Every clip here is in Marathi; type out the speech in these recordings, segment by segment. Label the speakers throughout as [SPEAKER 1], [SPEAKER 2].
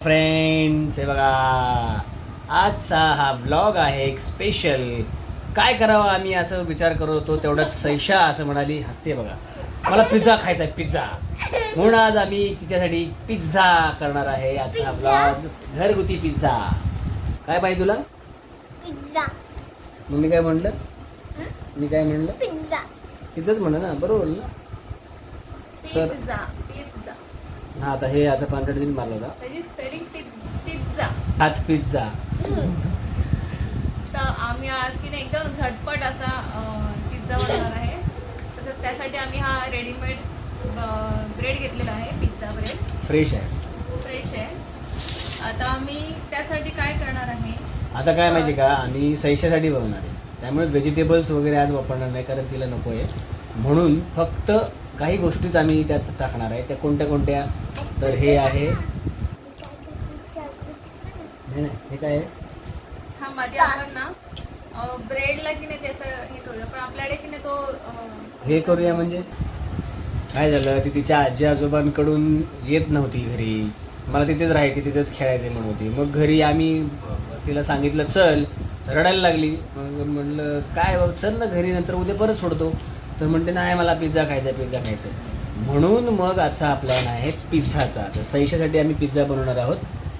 [SPEAKER 1] फ्रेंड्स हे बघा. आजचा हा व्लॉग आहे एक स्पेशल काय करावं आम्ही असं विचार करत होतो तेवढ्यात सैशा असं म्हणाली हसते बघा. मला पिझ्झा खायचा आहे पिझ्झा म्हणून आज आम्ही तिच्यासाठी पिझ्झा करणार आहे आजचा हा व्लॉग घरगुती पिझ्झा काय पाहिजे तुला?
[SPEAKER 2] पिझ्झा
[SPEAKER 1] मग मी काय म्हणलं? मी काय म्हणलं?
[SPEAKER 2] पिझ्झा
[SPEAKER 1] पिझ्झाच म्हणलं ना बरोबर ना तर-
[SPEAKER 3] पिझ्झा पिझ्झा
[SPEAKER 1] हा आता हे याचा पांचट दिन मारला होता.
[SPEAKER 3] त्याची स्पेलिंग पिझ्झा
[SPEAKER 1] हात पिझ्झा
[SPEAKER 3] तर आम्ही आज की नाही एकदम झटपट असा पिझ्झा बनवणार आहे. तर त्यासाठी आम्ही हा रेडीमेड ब्रेड घेतलेला आहे पिझ्झा ब्रेड
[SPEAKER 1] फ्रेश आहे.
[SPEAKER 3] फ्रेश आहे. आता आम्ही त्यासाठी काय करणार आहे?
[SPEAKER 1] आता काय माहिती का आम्ही सैशासाठी बनवणार आहे. त्यामुळे व्हेजिटेबल्स वगैरे आज वापरणार नाही कारण तिला नको आहे म्हणून फक्त काही गोष्टीच आम्ही त्यात टाकणार आहे. त्या कोणत्या कोणत्या? तर हे आहे. नाही हे काय आहे?
[SPEAKER 3] हा मध्ये आपण ना ब्रेडला की नाही त्याचं हे करूया. पण आपल्याकडे की नाही तो अं,
[SPEAKER 1] हे करूया म्हणजे? काय झालं? ती तिच्या आजी आजोबांकडून येत नव्हती घरी. मला तिथेच राहायची तिथेच खेळायचे म्हणून होती. मग घरी आम्ही अं, तिला सांगितलं चल. तर रडायला लागली. मग म्हणलं काय बाबा चल ना घरी नंतर उद्या परत सोडतो. तर म्हणते नाही मला पिझ्झा खायचा पिझ्झा खायचा म्हणून मग आजचा प्लॅन आहे पिझ्झाचा तर सैशासाठी आम्ही पिझ्झा बनवणार आहोत.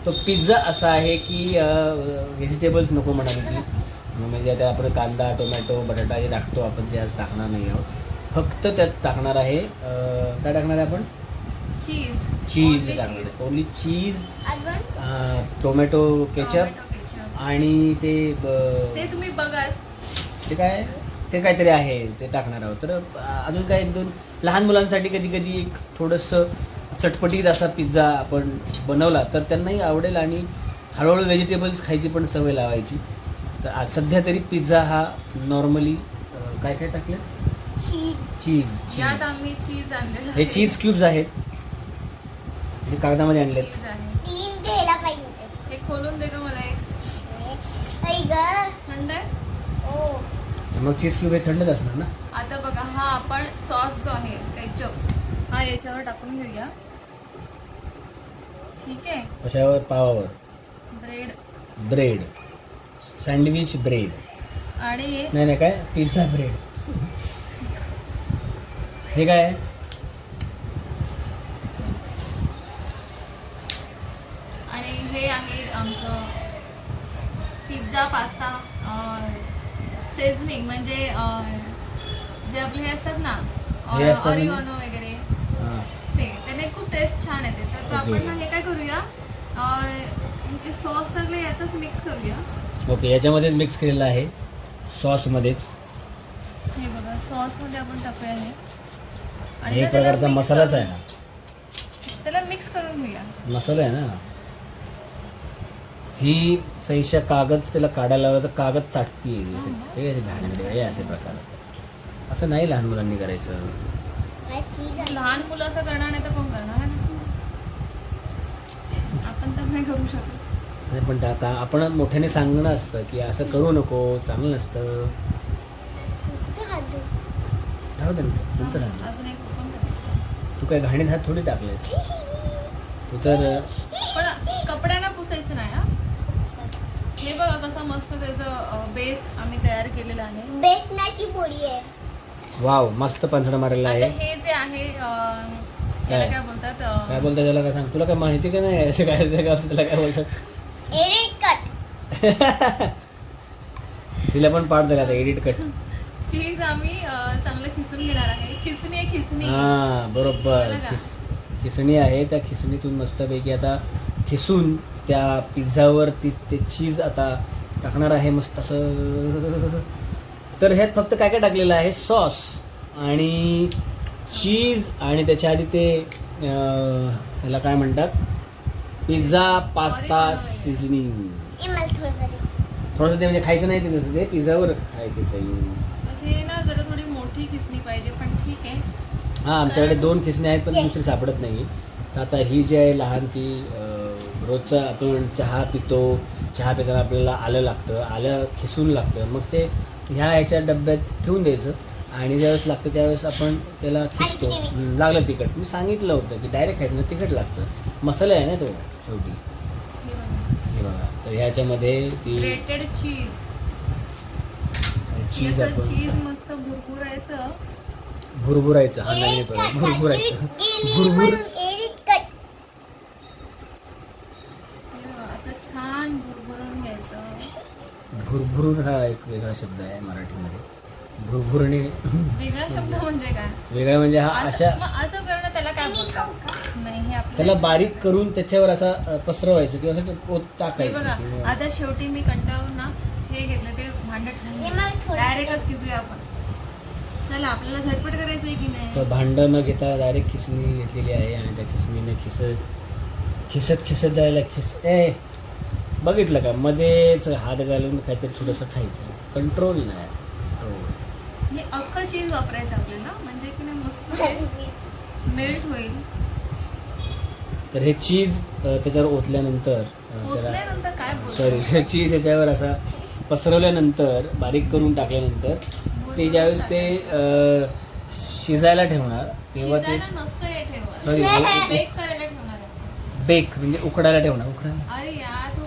[SPEAKER 1] तो पिझ्झा असा आहे की व्हेजिटेबल्स नको म्हणाली ती. म्हणजे आता आपण कांदा टोमॅटो बटाटा जे टाकतो आपण ते आज टाकणार नाही आहोत. फक्त त्यात टाकणार आहे काय टाकणार आहे आपण?
[SPEAKER 3] चीज
[SPEAKER 1] चीज टाकणार. आहे. Only cheese tomato ketchup. आणि ते
[SPEAKER 3] तुम्ही बघाच
[SPEAKER 1] ते काय? ते काहीतरी आहे ते टाकणार आहोत. तर अजून काय एक दोन लहान मुलांसाठी कधी कधी एक थोडंसं चटपटीत असा पिझ्झा आपण बनवला तर त्यांनाही आवडेल आणि हळूहळू व्हेजिटेबल्स खायची पण सवय लावायची. तर आज सध्या तरी पिझ्झा हा नॉर्मली काय काय टाकलं?
[SPEAKER 2] चीज.
[SPEAKER 1] चीज
[SPEAKER 3] यात आम्ही चीज आणलेलं
[SPEAKER 1] हे चीज क्यूब्स आहेत. जे कागदामध्ये आणलेत.
[SPEAKER 3] चीज आहे.
[SPEAKER 2] तीन घ्यायला पाहिजे.
[SPEAKER 3] हे खोलून दे का मला एक.
[SPEAKER 2] ऐ ग.
[SPEAKER 3] थंड आहे?
[SPEAKER 1] मग चीज क्यूब हे थंडच असणार ना?
[SPEAKER 3] आता बघा हा आपण सॉस जो आहे केचप हा याच्यावर टाकून घेऊया. ठीक आहे?
[SPEAKER 1] कशावर? पावावर.
[SPEAKER 3] ब्रेड
[SPEAKER 1] ब्रेड सँडविच ब्रेड
[SPEAKER 3] आणि
[SPEAKER 1] नाही नाही काय? पिझ्झा ब्रेड हे काय?
[SPEAKER 3] आणि हे आहे आमचं पिझ्झा पास्ता सेझनिंग म्हणजे जे आपले हे असतात ना
[SPEAKER 1] हे असतात?
[SPEAKER 3] ऑरिओनो वगैरे.
[SPEAKER 1] हां.
[SPEAKER 3] ते त्याने खूप टेस्ट छान येते. तर तो
[SPEAKER 1] Okay.
[SPEAKER 3] आपण ना हे काय करूया? हे सॉस टाकले यातच मिक्स करूया.
[SPEAKER 1] ओके याच्यामध्येच मिक्स केलेलं आहे. सॉसमध्येच
[SPEAKER 3] हे बघा सॉसमध्ये आपण टाकूया हे.
[SPEAKER 1] हे
[SPEAKER 3] ना
[SPEAKER 1] एक
[SPEAKER 3] त्याला
[SPEAKER 1] प्रकारचा
[SPEAKER 3] mix
[SPEAKER 1] मसालाच
[SPEAKER 3] करून-
[SPEAKER 1] आहे हा
[SPEAKER 3] त्याला मिक्स करून घेऊया.
[SPEAKER 1] मसाला आहे ना? ही सहीच्या कागद त्याला काढायला लावलं तर कागद चाटती हे असे घाणेरडे हे असे प्रकार असतात असं नाही लहान मुलांनी करायचं
[SPEAKER 2] मला आहे.
[SPEAKER 3] लहान मुलं असं करणार नाही तर कोण करणार ना? आपण तर नाही करू शकत
[SPEAKER 1] नाही पण त्याचा आपण मोठ्याने सांगणं असतं की असं करू नको चांगलं नसतं? राहू दे ना, नंतर राहू दे.
[SPEAKER 3] अजून एक ओपन करायचं
[SPEAKER 1] तू काय घाणीत हात थोडी टाकलेस तू तर
[SPEAKER 3] पण कपड्यांना पुसायचं नाही हा हे बघा कसं मस्त त्याचं बेस आम्ही तयार केलेलं आहे.
[SPEAKER 2] बेसनाची पोळी आहे.
[SPEAKER 1] वाव मस्त पंचडा मारलेला
[SPEAKER 3] आता
[SPEAKER 1] आहे.
[SPEAKER 3] हे जे आहे अं,
[SPEAKER 1] काय?
[SPEAKER 3] याला काय बोलतात अं,
[SPEAKER 1] काय बोलतात त्याला काय सांग? तुला काय माहिती का नाही? असे काय ते काय त्याला काय बोलतात?
[SPEAKER 2] एडिट कट
[SPEAKER 1] तिला पण पाठ दिला आता एडिट कट
[SPEAKER 3] चीज आम्ही अं, चांगलं खिसून घेणार आहे. खिसणी आहे खिसणी.
[SPEAKER 1] हा बरोबर.
[SPEAKER 3] झालं का?
[SPEAKER 1] खिस खिसणी आहे त्या खिसणीतून मस्तपैकी आता खिसून त्या पिझ्झावर ती ते चीज आता टाकणार आहे मस्त असं. तर ह्यात फक्त काय काय टाकलेलं आहे? सॉस आणि चीज आणि त्याच्या आधी ते अं, त्याला काय म्हणतात? Pizza pasta. सिझनिंग. थोडंसं ते म्हणजे खायचं नाही ते जसं ते पिझ्झावर खायचं सही
[SPEAKER 3] हे ना जरा थोडी मोठी खिसणी पाहिजे पण ठीक आहे.
[SPEAKER 1] हां आमच्याकडे दोन खिसणी आहेत पण दुसरी सापडत नाही. तर आता ही जी आहे लहान ती रोजचं आपण चहा पितो चहा पिताना आपल्याला आलं लागतं आलं खिसून लागतं. मग ते ह्या ह्याच्या डब्यात ठेवून द्यायचं आणि ज्यावेळेस लागतं त्यावेळेस आपण त्याला खिसतो. लागलं तिखट. मी सांगितलं होतं की डायरेक्ट खायचं ना तिखट लागतं. मसाला आहे ना तो शेवटी. हे बघा. तर ह्याच्यामध्ये ती
[SPEAKER 3] ग्रेटेड चीज मस्त भुरभुरायचं.
[SPEAKER 1] भुरभुरायचं हा नाही भुरभुरायचं. भुरभुर
[SPEAKER 2] एडिट कट
[SPEAKER 3] हे बघा, असं छान भुरभुरून घ्यायचं
[SPEAKER 1] भुरभुरून हा एक वेगळा शब्द आहे मराठीमध्ये. भुरभुरणे.
[SPEAKER 3] वेगळा शब्द म्हणजे काय?
[SPEAKER 1] वेगळा म्हणजे हा अशा
[SPEAKER 3] असं मग असं करणं त्याला काय बोलतात? नाही हे
[SPEAKER 1] त्याला बारीक करून त्याच्यावर असा अ, पसरवायचं किंवा असं ओत
[SPEAKER 3] हे
[SPEAKER 1] टाकायचं
[SPEAKER 3] बघा
[SPEAKER 1] किंवा-
[SPEAKER 3] आता शेवटी मी कंटाळून ना हे घेतलं ते भांड
[SPEAKER 2] हे मला
[SPEAKER 3] डायरेक्टच खिसूया आपण. चला आपल्याला झटपट करायचं आहे की
[SPEAKER 1] तर
[SPEAKER 3] नाही
[SPEAKER 1] भांडं न घेता डायरेक्ट खिसणी घेतलेली आहे आणि त्या खिसणीने खिसत खिसत खिसत जायला खिस ए! बघितलं का? मध्येच हात घालून काहीतरी थोडंसं खायचं. कंट्रोल नाही. हो.
[SPEAKER 3] हे अख्खं चीज वापरायचं आपल्याला? म्हणजे की नाही मस्त? मेल्ट होईल.
[SPEAKER 1] तर हे चीज अ, त्याच्यावर ओतल्यानंतर अ, त्याला
[SPEAKER 3] ओतल्यानंतर काय बोलतो?
[SPEAKER 1] सॉरी चीज याच्यावर असा पसरवल्यानंतर बारीक करून टाकल्यानंतर ते ज्यावेळेस ते अ, शिजायला ठेवणार तेव्हा ते
[SPEAKER 3] शिजायला नसतं हे ठेवत
[SPEAKER 1] सॉरी
[SPEAKER 3] बेक करायला ठेवणार आहे
[SPEAKER 1] बेक म्हणजे उकडायला ठेवणार. उकडायला
[SPEAKER 3] अरे यार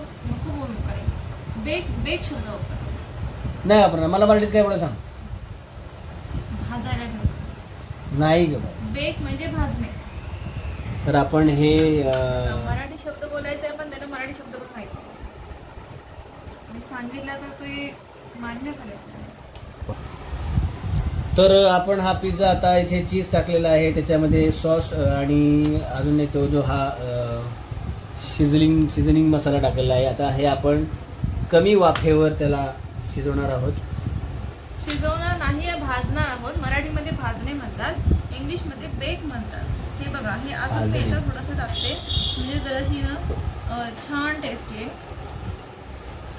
[SPEAKER 3] बेक बेक शब्द वापर
[SPEAKER 1] नाही वापरणार. मला मराठीत काय बोला सांग.
[SPEAKER 3] भाजायला ठेवणार
[SPEAKER 1] नाही ग बाई.
[SPEAKER 3] बेक म्हणजे भाजणे.
[SPEAKER 1] तर आपण हे अ,
[SPEAKER 3] मराठी शब्द बोलायचा आहे पण त्याला मराठी शब्द पण माहिती नाही. मी सांगितलं तर ते मान्य करायचं आहे.
[SPEAKER 1] तर आपण हा पिझ्झा आता इथे चीज टाकलेला आहे. त्याच्यामध्ये सॉस आणि अजून एक तो जो हा शिजलिंग शिजनिंग मसाला टाकलेला आहे. आता हे आपण कमी वाफेवर त्याला शिजवणार आहोत.
[SPEAKER 3] शिजवणार नाही भाजणार आहोत. मराठीमध्ये भाजणे म्हणतात इंग्लिशमध्ये बेक म्हणतात. हे बघा हे अजून. मी याच्यावर थोडंसं टाकते. म्हणजे जराशी ना छान टेस्ट आहे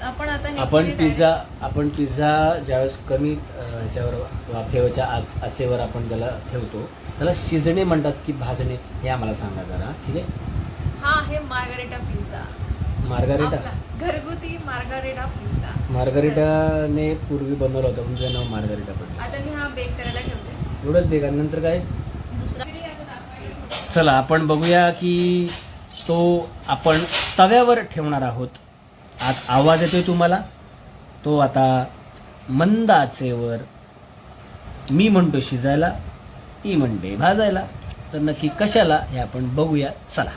[SPEAKER 3] आपण आता हे
[SPEAKER 1] आपण
[SPEAKER 3] पुढे
[SPEAKER 1] पिझ्झा आपण पिझ्झा ज्यावेळेस कमी अ, ह्याच्यावर वाफेवरच्या आज आचेवर आपण त्याला ठेवतो त्याला शिजणे म्हणतात की भाजणे हे आम्हाला सांगा जरा ठीक आहे?
[SPEAKER 3] हा आहे मार्गारेटा पिझ्झा
[SPEAKER 1] मार्गारिटा
[SPEAKER 3] आपला घरगुती मार्गारेटा पिझ्झा
[SPEAKER 1] मार्गारिटाने पूर्वी बनवलं होतं तुमचं नाव मार्गारिटा पडलं
[SPEAKER 3] आता मी हा बेक करायला ठेवते.
[SPEAKER 1] एवढंच बेकार नंतर काय?
[SPEAKER 3] दुसरा.
[SPEAKER 1] चला आपण बघूया की तो आपण तव्यावर ठेवणार आहोत. आज आवाज येतोय तुम्हाला? तो आता मंद आचेवर मी म्हणतो शिजायला ती म्हणते भाजायला. तर नक्की कशाला हे आपण बघूया. चला.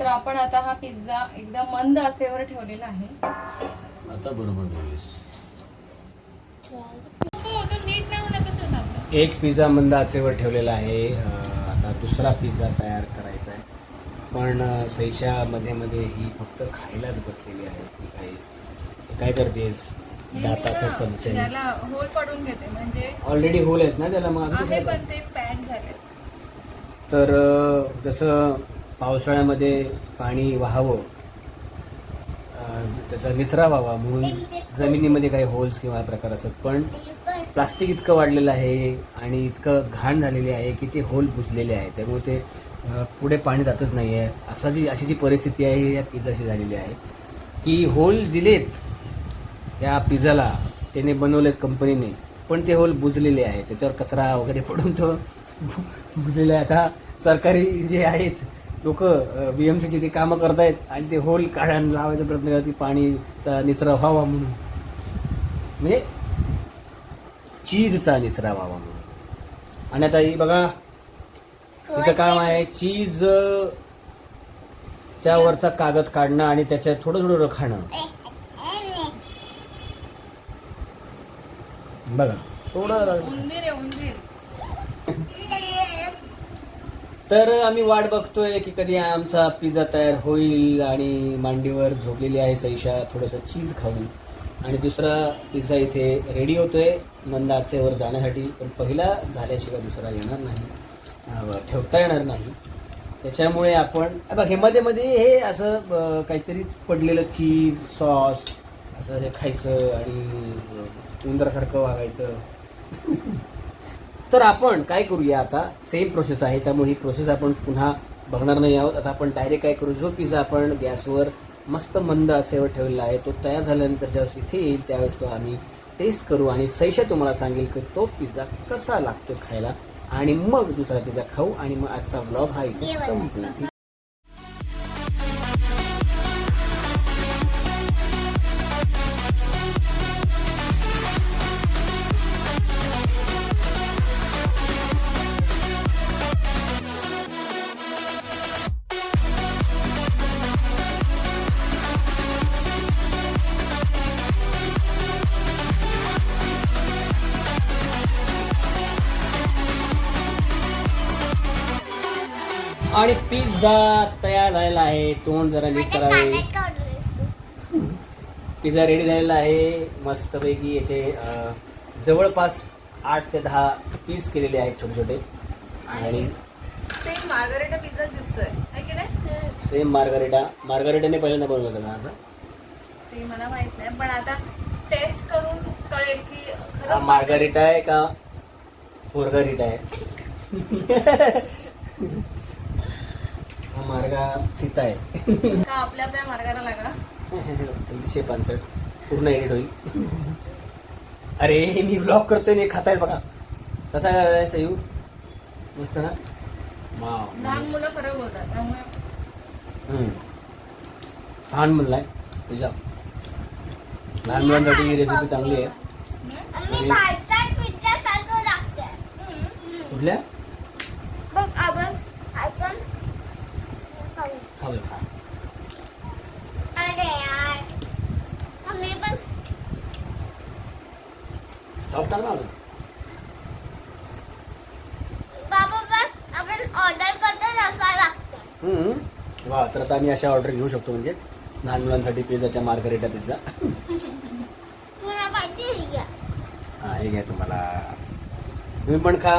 [SPEAKER 3] तर आपण आता हा पिझ्झा एकदम मंद आचेवर ठेवलेला आहे.
[SPEAKER 1] आता बरोबर बोललीस.
[SPEAKER 3] तर नीट नाही होणार कसं आपलं
[SPEAKER 1] एक पिझ्झा मंद आचेवर ठेवलेला आहे. आता दुसरा पिझ्झा तयार करायचा आहे. पण सैशा मध्ये मध्ये ही फक्त खायलाच बसलेली आहे. ती काय करतेस
[SPEAKER 3] हे
[SPEAKER 1] चमच्याने
[SPEAKER 3] त्याला होल पाडून घेते म्हणजे
[SPEAKER 1] ऑलरेडी होल आहेत ना त्याला मग तर जसं पावसाळ्यामध्ये पाणी व्हावं त्याचा निचरा व्हावा म्हणून जमिनीमध्ये काही होल्स किंवा प्रकार असत. पण प्लास्टिक इतकं वाढलेलं आहे आणि इतकं घाण झालेली आहे की ते होल बुजलेले आहे. त्यामुळे ते पुढे पाणी जातच नाही आहे. असा जी अशी जी परिस्थिती आहे ही या पिझाशी झालेली आहे की होल दिलेत त्या पिझ्झाला त्याने बनवलेत कंपनीने पण ते होल बुजलेले आहे. त्याच्यावर कचरा वगैरे पडून तो बुजलेला आहे. आता सरकारी जे आहेत लोक बी एम सीची ते कामं करतायत आणि ते होल काढायला लावायचा प्रयत्न करतात की पाणीचा निचरा व्हावा म्हणून. म्हणजे चीजचा निचरा व्हावा म्हणून. आणि आता ही बघा तिचं काम आहे चीज च्या वरचा कागद काढणं आणि त्याच्यात थोडं थोडं रखाणं बघा. थोडं तर आम्ही वाट बघतोय की कधी आमचा पिझ्झा तयार होईल आणि मांडीवर झोपलेली आहे सैशा थोडंसं चीज खाऊन. आणि दुसरा पिझ्झा इथे रेडी होतोय मंद आचेवर जाण्यासाठी. पण पहिला झाल्याशिवाय दुसरा येणार नाही. ठेवता येणार नाही. त्याच्यामुळे आपण बघ हे मध्ये मध्ये हे असं काहीतरी पडलेलं चीज सॉस असं हे खायचं आणि उंदरासारखं वागायचं. तर आपण काय करूया आता? सेम प्रोसेस आहे. त्यामुळे ही प्रोसेस आपण पुन्हा बघणार नाही आहोत. आता आपण डायरेक्ट काय करू? जो पिझ्झा आपण गॅसवर मस्त मंद आचेवर ठेवलेला आहे तो तयार झाल्यानंतर ज्यावेळेस इथे येईल त्यावेळेस तो आम्ही टेस्ट करू आणि सैशा तुम्हाला सांगेल की तो पिझ्झा कसा लागतो खायला. आणि मग दुसरा पिझ्झा खाऊ आणि मग आजचा ब्लॉग हा इथे संपला. आणि पिझ्झा तयार झालेला आहे. तोंड जरा नीट करावे? पिझ्झा रेडी झालेला आहे. मस्तपैकी याचे जवळपास आठ ते दहा पीस केलेले आहेत छोटे छोटे
[SPEAKER 3] आणि सेम मार्गरेटा पिझ्झा दिसतोय. की नाही?
[SPEAKER 2] हम्म.
[SPEAKER 1] सेम मार्गारेटा मार्गारेटाने पहिल्यांदा बनवलं होतं ना
[SPEAKER 3] ते मला माहीत नाही पण आता टेस्ट करून कळेल की
[SPEAKER 1] हा मार्गारिटा आहे का? पोरगारिटा आहे. मार्गा सीता आहे.
[SPEAKER 3] का आपल्या आपल्या मार्गाला लागा
[SPEAKER 1] पूर्ण एडिट होईल. अरे मी ब्लॉग करतोय नाही खाताय बघा. कसा आहे सयू मस्त ना? वाव,
[SPEAKER 3] लहान. मुलं त्यामुळे.
[SPEAKER 1] हम्म. लहान म्हणलाय पिझ्झा लहान मुलांसाठी ही रेसिपी चांगली आहे.
[SPEAKER 2] आणि
[SPEAKER 1] आणि-
[SPEAKER 2] बाहेरचा पिझ्झा सारखं लागतंय.
[SPEAKER 3] हम्म.
[SPEAKER 1] कुठल्या
[SPEAKER 2] बघ आपण आपण खाऊ.
[SPEAKER 1] खाऊ खा
[SPEAKER 2] अरे यार. आम्ही पण
[SPEAKER 1] सॉफ्ट ना. वा तर आता आम्ही अशा ऑर्डर घेऊ शकतो म्हणजे लहान मुलांसाठी पिझ्झाच्या मार्गारेटा पिझ्झा.
[SPEAKER 2] हे घ्या
[SPEAKER 1] हा घ्या तुम्हाला. तुम्ही पण खा.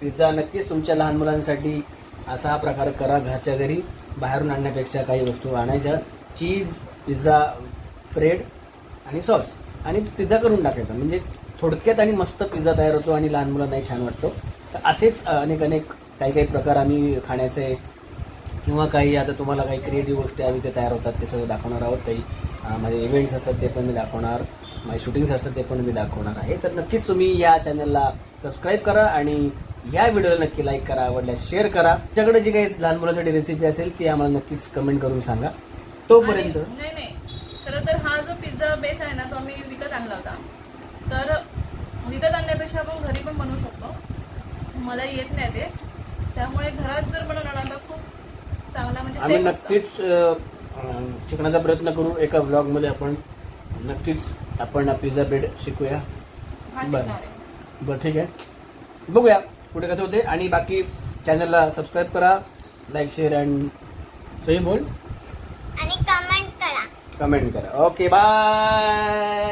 [SPEAKER 1] पिझ्झा नक्कीच तुमच्या लहान मुलांसाठी असा प्रकार करा घरच्या घरी. बाहेरून आणण्यापेक्षा काही वस्तू आणायच्या. चीज पिझ्झा ब्रेड आणि सॉस. आणि पिझ्झा करून टाकायचा. म्हणजे थोडक्यात आणि मस्त पिझ्झा तयार होतो आणि लहान मुलांनाही छान वाटतो. तर असेच अनेक अनेक काही काही प्रकार आम्ही खाण्याचे किंवा काही आता तुम्हाला काही क्रिएटिव्ह गोष्टी आम्ही ते तयार होतात ते सगळं दाखवणार आहोत. काही माझे इव्हेंट्स असतात ते पण मी दाखवणार. माझे शूटिंग्स असतात ते पण मी दाखवणार आहे. तर नक्कीच तुम्ही या चॅनलला सबस्क्राईब करा आणि या व्हिडिओला नक्की लाईक करा आवडल्यास शेअर करा. तुमच्याकडे जी काही लहान मुलांसाठी रेसिपी असेल ती आम्हाला नक्कीच कमेंट करून सांगा. तोपर्यंत
[SPEAKER 3] आणि- नाही नाही. खरं तर हा जो पिझ्झा बेस आहे ना तो आम्ही विकत आणला होता. तर विकत आणण्यापेक्षा आपण घरी पण बनवू शकतो. मला येत नाही ते. त्यामुळे घरात जर बनवलं ना तर खूप चांगला म्हणजे
[SPEAKER 1] आम्ही
[SPEAKER 3] safe असतं.
[SPEAKER 1] नक्कीच अं, शिकण्याचा प्रयत्न करू एका व्लॉगमध्ये आपण. नक्कीच आपण पिझ्झा ब्रेड शिकूया.
[SPEAKER 3] हा
[SPEAKER 1] बरं.
[SPEAKER 3] शिकणार आहे.
[SPEAKER 1] बरं ठीक आहे. बघूया. पुढे कसं होते? आणि बाकी चॅनलला सबस्क्राईब करा लाईक शेअर अँड सही बोल.
[SPEAKER 2] आणि कमेंट करा.
[SPEAKER 1] कमेंट करा. Okay bye